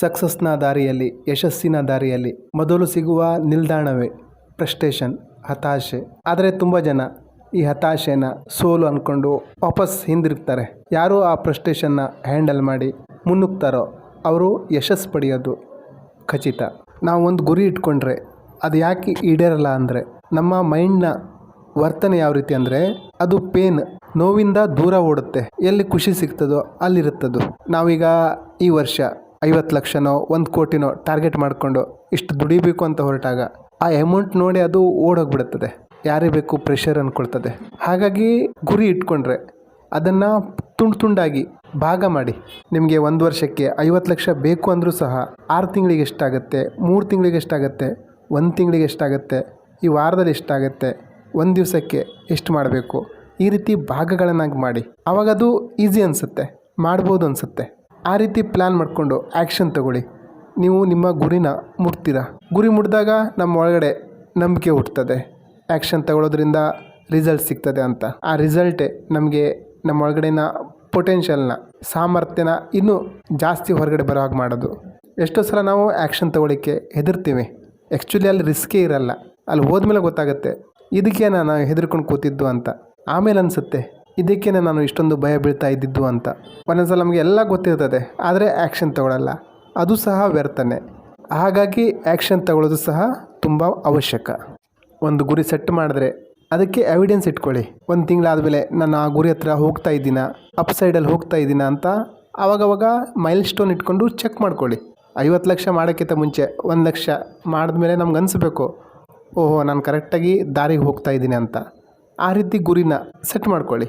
ಸಕ್ಸಸ್ನ ದಾರಿಯಲ್ಲಿ, ಯಶಸ್ಸಿನ ದಾರಿಯಲ್ಲಿ ಮೊದಲು ಸಿಗುವ ನಿಲ್ದಾಣವೇ ಫ್ರಸ್ಟೇಷನ್ ಹತಾಶೆ. ಆದರೆ ತುಂಬ ಜನ ಈ ಹತಾಶೆನ ಸೋಲು ಅಂದ್ಕೊಂಡು ವಾಪಸ್ ಹಿಂದಿರುಗ್ತಾರೆ. ಯಾರು ಆ ಫ್ರಸ್ಟೇಷನ್ನ ಹ್ಯಾಂಡಲ್ ಮಾಡಿ ಮುನ್ನುಗ್ತಾರೋ ಅವರು ಯಶಸ್ಸು ಪಡೆಯೋದು ಖಚಿತ. ನಾವು ಒಂದು ಗುರಿ ಇಟ್ಕೊಂಡ್ರೆ ಅದು ಯಾಕೆ ಈಡೇರಲ್ಲ ಅಂದರೆ ನಮ್ಮ ಮೈಂಡ್ನ ವರ್ತನೆ ಯಾವ ರೀತಿ ಅಂದರೆ ಅದು ಪೇನ್, ನೋವಿಂದ ದೂರ ಓಡುತ್ತೆ. ಎಲ್ಲಿ ಖುಷಿ ಸಿಗ್ತದೋ ಅಲ್ಲಿರುತ್ತದು. ನಾವೀಗ ಈ ವರ್ಷ ಐವತ್ತು ಲಕ್ಷನೋ, ಒಂದು ಕೋಟಿನೋ ಟಾರ್ಗೆಟ್ ಮಾಡಿಕೊಂಡು ಇಷ್ಟು ದುಡಿಬೇಕು ಅಂತ ಹೊರಟಾಗ ಆ ಅಮೌಂಟ್ ನೋಡಿ ಅದು ಓಡೋಗ್ಬಿಡುತ್ತದೆ. ಯಾರೇ ಬೇಕು ಪ್ರೆಷರ್ ಅಂದ್ಕೊಳ್ತದೆ ಹಾಗಾಗಿ ಗುರಿ ಇಟ್ಕೊಂಡ್ರೆ ಅದನ್ನು ತುಂಡು ತುಂಡಾಗಿ ಭಾಗ ಮಾಡಿ. ನಿಮಗೆ ಒಂದು ವರ್ಷಕ್ಕೆ ಐವತ್ತು ಲಕ್ಷ ಬೇಕು ಅಂದರೂ ಸಹ ಆರು ತಿಂಗಳಿಗೆ ಎಷ್ಟಾಗುತ್ತೆ, ಮೂರು ತಿಂಗಳಿಗೆ ಎಷ್ಟಾಗುತ್ತೆ, ಒಂದು ತಿಂಗಳಿಗೆ ಎಷ್ಟಾಗುತ್ತೆ, ಈ ವಾರದಲ್ಲಿ ಎಷ್ಟಾಗುತ್ತೆ, ಒಂದು ದಿವಸಕ್ಕೆ ಎಷ್ಟು ಮಾಡಬೇಕು? ಈ ರೀತಿ ಭಾಗಗಳನ್ನಾಗಿ ಮಾಡಿ. ಆವಾಗ ಅದು ಈಸಿ ಅನಿಸುತ್ತೆ, ಮಾಡ್ಬೋದು ಅನಿಸುತ್ತೆ. ಆ ರೀತಿ ಪ್ಲ್ಯಾನ್ ಮಾಡಿಕೊಂಡು ಆ್ಯಕ್ಷನ್ ತಗೊಳ್ಳಿ. ನೀವು ನಿಮ್ಮ ಗುರಿನ ಮುಟ್ತೀರ? ಗುರಿ ಮುಟ್ಟಿದಾಗ ನಮ್ಮ ಒಳಗಡೆ ನಂಬಿಕೆ ಹುಟ್ತದೆ. ಆ್ಯಕ್ಷನ್ ತಗೊಳ್ಳೋದ್ರಿಂದ ರಿಸಲ್ಟ್ ಸಿಗ್ತದೆ ಅಂತ. ಆ ರಿಸಲ್ಟೇ ನಮಗೆ ನಮ್ಮ ಒಳಗಡೆನ ಪೊಟೆನ್ಷಿಯಲ್ನ ಸಾಮರ್ಥ್ಯನ ಇನ್ನೂ ಜಾಸ್ತಿ ಹೊರಗಡೆ ಬರೋ ಹಾಗೆ ಮಾಡೋದು. ಎಷ್ಟೋ ಸಲ ನಾವು ಆ್ಯಕ್ಷನ್ ತಗೊಳ್ಳಿಕ್ಕೆ ಹೆದರ್ತೀವಿ. ಆ್ಯಕ್ಚುಲಿ ಅಲ್ಲಿ ರಿಸ್ಕೇ ಇರಲ್ಲ. ಅಲ್ಲಿ ಹೋದ್ಮೇಲೆ ಗೊತ್ತಾಗುತ್ತೆ ಇದಕ್ಕೆ ನಾನು ಹೆದರ್ಕೊಂಡು ಕೂತಿದ್ದು ಅಂತ. ಆಮೇಲೆ ಅನಿಸುತ್ತೆ ಇದಕ್ಕೇನೆ ನಾನು ಇಷ್ಟೊಂದು ಭಯ ಬೀಳ್ತಾ ಇದ್ದಿದ್ದು ಅಂತ. ಒಂದೊಂದ್ಸಲ ನಮಗೆ ಎಲ್ಲ ಗೊತ್ತಿರ್ತದೆ, ಆದರೆ ಆ್ಯಕ್ಷನ್ ತಗೊಳ್ಳಲ್ಲ ಅದು ಸಹ ವ್ಯರ್ಥನೆ. ಹಾಗಾಗಿ ಆ್ಯಕ್ಷನ್ ತಗೊಳ್ಳೋದು ಸಹ ತುಂಬ ಅವಶ್ಯಕ. ಒಂದು ಗುರಿ ಸೆಟ್ ಮಾಡಿದ್ರೆ ಅದಕ್ಕೆ ಎವಿಡೆನ್ಸ್ ಇಟ್ಕೊಳ್ಳಿ. ಒಂದು ತಿಂಗಳಾದಮೇಲೆ ನಾನು ಆ ಗುರಿ ಹತ್ರ ಹೋಗ್ತಾ ಇದ್ದೀನ ಅಪ್ ಸೈಡಲ್ಲಿ ಹೋಗ್ತಾ ಇದ್ದೀನ ಅಂತ ಆವಾಗವಾಗ ಮೈಲ್ ಸ್ಟೋನ್ ಇಟ್ಕೊಂಡು ಚೆಕ್ ಮಾಡ್ಕೊಳ್ಳಿ. ಐವತ್ತು ಲಕ್ಷ ಮಾಡೋಕ್ಕಿಂತ ಮುಂಚೆ ಒಂದು ಲಕ್ಷ ಮಾಡಿದ್ಮೇಲೆ ನಮ್ಗೆ ಅನಿಸ್ಬೇಕು, ಓಹೋ, ನಾನು ಕರೆಕ್ಟಾಗಿ ದಾರಿಗೆ ಹೋಗ್ತಾ ಇದ್ದೀನಿ ಅಂತ. ಆ ರೀತಿ ಗುರಿನ ಸೆಟ್ ಮಾಡ್ಕೊಳ್ಳಿ.